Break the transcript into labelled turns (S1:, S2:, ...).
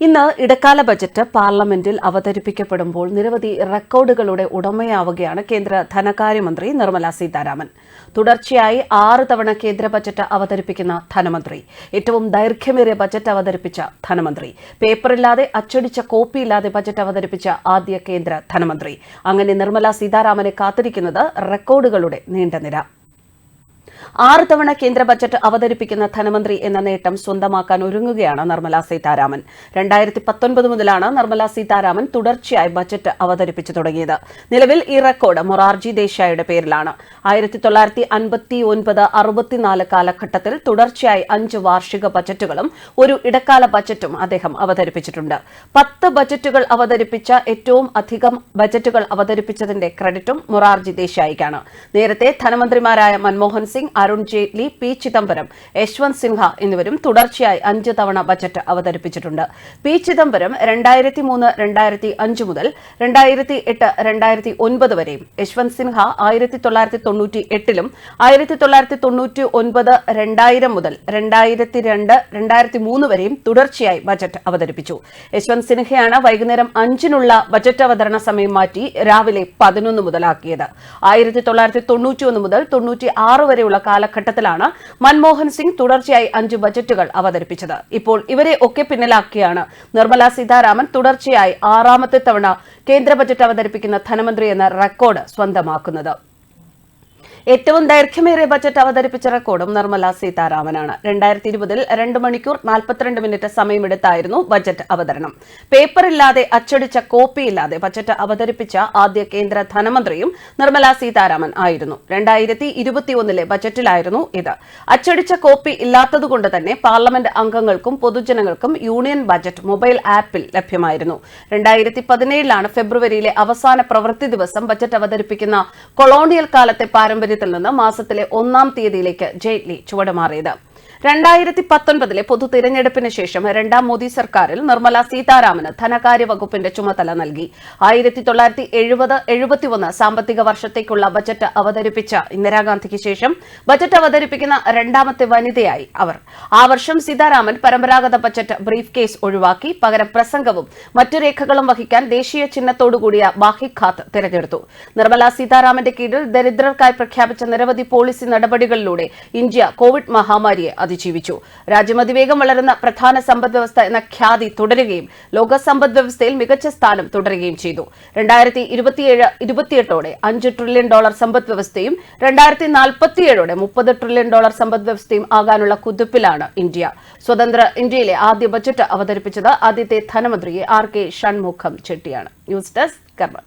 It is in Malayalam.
S1: ഇന്ന് ഇടക്കാല ബജറ്റ് പാർലമെന്റിൽ അവതരിപ്പിക്കപ്പെടുമ്പോൾ നിരവധി റെക്കോർഡുകളുടെ ഉടമയാവുകയാണ് കേന്ദ്ര ധനകാര്യമന്ത്രി നിർമ്മല സീതാരാമൻ. തുടർച്ചയായി ആറ് തവണ കേന്ദ്ര ബജറ്റ് അവതരിപ്പിക്കുന്ന ധനമന്ത്രി. ഏറ്റവും ദൈർഘ്യമേറിയ ബജറ്റ് അവതരിപ്പിച്ച ധനമന്ത്രി. പേപ്പറില്ലാതെ അച്ചടിച്ച കോപ്പിയില്ലാതെ ബജറ്റ് അവതരിപ്പിച്ച ആദ്യ കേന്ദ്ര ധനമന്ത്രി. അങ്ങനെ നിർമ്മല സീതാരാമനെ കാത്തിരിക്കുന്നത് റെക്കോർഡുകളുടെ നീണ്ട ആറ് തവണ കേന്ദ്ര ബജറ്റ് അവതരിപ്പിക്കുന്ന ധനമന്ത്രി എന്ന നേട്ടം സ്വന്തമാക്കാൻ ഒരുങ്ങുകയാണ് നിർമ്മല സീതാരാമൻ. രണ്ടായിരത്തി പത്തൊൻപത് മുതലാണ് നിർമ്മല സീതാരാമൻ തുടർച്ചയായി ബജറ്റ് അവതരിപ്പിച്ചു തുടങ്ങിയത്. നിലവിൽ ഈ റെക്കോർഡ് മൊറാർജി ദേശായിയുടെ പേരിലാണ്. ആയിരത്തി തൊള്ളായിരത്തി അൻപത്തി ഒൻപത് അറുപത്തിനാല് കാലഘട്ടത്തിൽ തുടർച്ചയായി അഞ്ച് വാർഷിക ബജറ്റുകളും ഒരു ഇടക്കാല ബജറ്റും അദ്ദേഹം അവതരിപ്പിച്ചിട്ടുണ്ട്. പത്ത് ബജറ്റുകൾ അവതരിപ്പിച്ച ഏറ്റവും അധികം ബജറ്റുകൾ അവതരിപ്പിച്ചതിന്റെ ക്രെഡിറ്റും മൊറാർജി ദേശായിക്കാണ്. നേരത്തെ ധനമന്ത്രിമാരായ മൻമോഹൻ സിംഗ് അരുൺ ജെയ്റ്റ്ലി പി ചിദംബരം യശ്വന്ത് സിൻഹ എന്നിവരും തുടർച്ചയായി അഞ്ച് തവണ ബജറ്റ് അവതരിപ്പിച്ചിട്ടുണ്ട്. പി ചിദംബരം രണ്ടായിരത്തി മൂന്ന് രണ്ടായിരത്തി അഞ്ച് മുതൽ രണ്ടായിരത്തി എട്ട് രണ്ടായിരത്തി ഒൻപത് വരെയും യശ്വന്ത് സിൻഹ ആയിരത്തി തൊള്ളായിരത്തി തൊണ്ണൂറ്റി എട്ടിലും ആയിരത്തി തൊള്ളായിരത്തി തൊണ്ണൂറ്റി ഒൻപത് രണ്ടായിരം മുതൽ രണ്ടായിരത്തി രണ്ട് രണ്ടായിരത്തി മൂന്ന് വരെയും തുടർച്ചയായി ബജറ്റ് അവതരിപ്പിച്ചു. യശ്വന്ത് സിൻഹയാണ് വൈകുന്നേരം അഞ്ചിനുള്ള ബജറ്റ് അവതരണ സമയം മാറ്റി രാവിലെ പതിനൊന്ന് മുതലാക്കിയത്. ആയിരത്തി തൊള്ളായിരത്തി തൊണ്ണൂറ്റി ഒന്ന് മുതൽ തൊണ്ണൂറ്റി ആറ് വരെയുള്ള കാലഘട്ടത്തിലാണ് മൻമോഹൻ സിംഗ് തുടർച്ചയായി അഞ്ച് ബജറ്റുകൾ അവതരിപ്പിച്ചത്. ഇപ്പോൾ ഇവരെ ഒക്കെ പിന്നിലാക്കിയാണ് നിർമ്മല സീതാരാമൻ തുടർച്ചയായി ആറാമത്തെ തവണ കേന്ദ്ര ബജറ്റ് അവതരിപ്പിക്കുന്ന ധനമന്ത്രി എന്ന റെക്കോർഡ് സ്വന്തമാക്കുന്നത്. ഏറ്റവും ദൈർഘ്യമേറിയ ബജറ്റ് അവതരിപ്പിച്ച റെക്കോർഡും നിർമ്മല സീതാരാമനാണ്. രണ്ടായിരത്തി ഇരുപതിൽ രണ്ട് മണിക്കൂർ നാൽപ്പത്തിരണ്ട് മിനിറ്റ് സമയമെടുത്തായിരുന്നു ബജറ്റ് അവതരണം. പേപ്പറില്ലാതെ അച്ചടിച്ച കോപ്പിയില്ലാതെ ബജറ്റ് അവതരിപ്പിച്ച ആദ്യ കേന്ദ്ര ധനമന്ത്രിയും നിർമ്മല സീതാരാമൻ ആയിരുന്നു. രണ്ടായിരത്തി ഇരുപത്തിയൊന്നിലെ ബജറ്റിലായിരുന്നു ഇത്. അച്ചടിച്ച കോപ്പി ഇല്ലാത്തതുകൊണ്ട് തന്നെ പാർലമെന്റ് അംഗങ്ങൾക്കും പൊതുജനങ്ങൾക്കും യൂണിയൻ ബജറ്റ് മൊബൈൽ ആപ്പിൽ ലഭ്യമായിരുന്നു. രണ്ടായിരത്തി പതിനേഴിലാണ് ഫെബ്രുവരിയിലെ അവസാന പ്രവൃത്തി ദിവസം ബജറ്റ് അവതരിപ്പിക്കുന്ന കൊളോണിയൽ കാലത്തെ പാരമ്പര്യത്തിൽ നിന്ന് മാസത്തിലെ ഒന്നാം തീയതിയിലേക്ക് ജെയ്റ്റ്ലി ചുവടുമാറിയത് രണ്ടായിരത്തി പത്തൊൻപതിലെ പൊതു തിരഞ്ഞെടുപ്പിന് ശേഷം രണ്ടാം മോദി സർക്കാരിൽ നിർമ്മല സീതാരാമന് ധനകാര്യ വകുപ്പിന്റെ ചുമതല നൽകി. ആയിരത്തി തൊള്ളായിരത്തി എഴുപത് എഴുപത്തിയൊന്ന് സാമ്പത്തിക വർഷത്തേക്കുള്ള ബജറ്റ് അവതരിപ്പിച്ച ഇന്ദിരാഗാന്ധിക്ക് ശേഷം ബജറ്റ് അവതരിപ്പിക്കുന്ന രണ്ടാമത്തെ വനിതയായി അവർ. ആ വർഷം സീതാരാമൻ പരമ്പരാഗത ബജറ്റ് ബ്രീഫ് കേസ് ഒഴിവാക്കി. പകരം പ്രസംഗവും മറ്റു രേഖകളും വഹിക്കാൻ ദേശീയ ചിഹ്നത്തോടുകൂടിയ ബാഹിഖാത്ത് തിരഞ്ഞെടുത്തു. നിർമ്മല സീതാരാമന്റെ കീഴിൽ ദരിദ്രർക്കായി പ്രഖ്യാപിച്ച നിരവധി പോളിസി നടപടികളിലൂടെ ഇന്ത്യ കോവിഡ് മഹാമാരിയെ അതിജീവിച്ചു. രാജ്യം അതിവേഗം വളരുന്ന പ്രധാന സമ്പദ് വ്യവസ്ഥ എന്ന ഖ്യാതി തുടരുകയും ലോക സമ്പദ് വ്യവസ്ഥയിൽ മികച്ച സ്ഥാനം തുടരുകയും ചെയ്തു. രണ്ടായിരത്തി ഇരുപത്തിയേഴ് ഇരുപത്തിയെട്ടോടെ അഞ്ച് ട്രില്യൺ ഡോളർ സമ്പദ് വ്യവസ്ഥയും രണ്ടായിരത്തി നാൽപ്പത്തിയേഴോടെ മുപ്പത് ട്രില്യൺ ഡോളർ സമ്പദ് വ്യവസ്ഥയും ആകാനുള്ള കുതിപ്പിലാണ് ഇന്ത്യ. സ്വതന്ത്ര ഇന്ത്യയിലെ ആദ്യ ബജറ്റ് അവതരിപ്പിച്ചത് ആദ്യത്തെ ധനമന്ത്രി R K Shanmukham ചെട്ടിയാണ്. News desk Karma.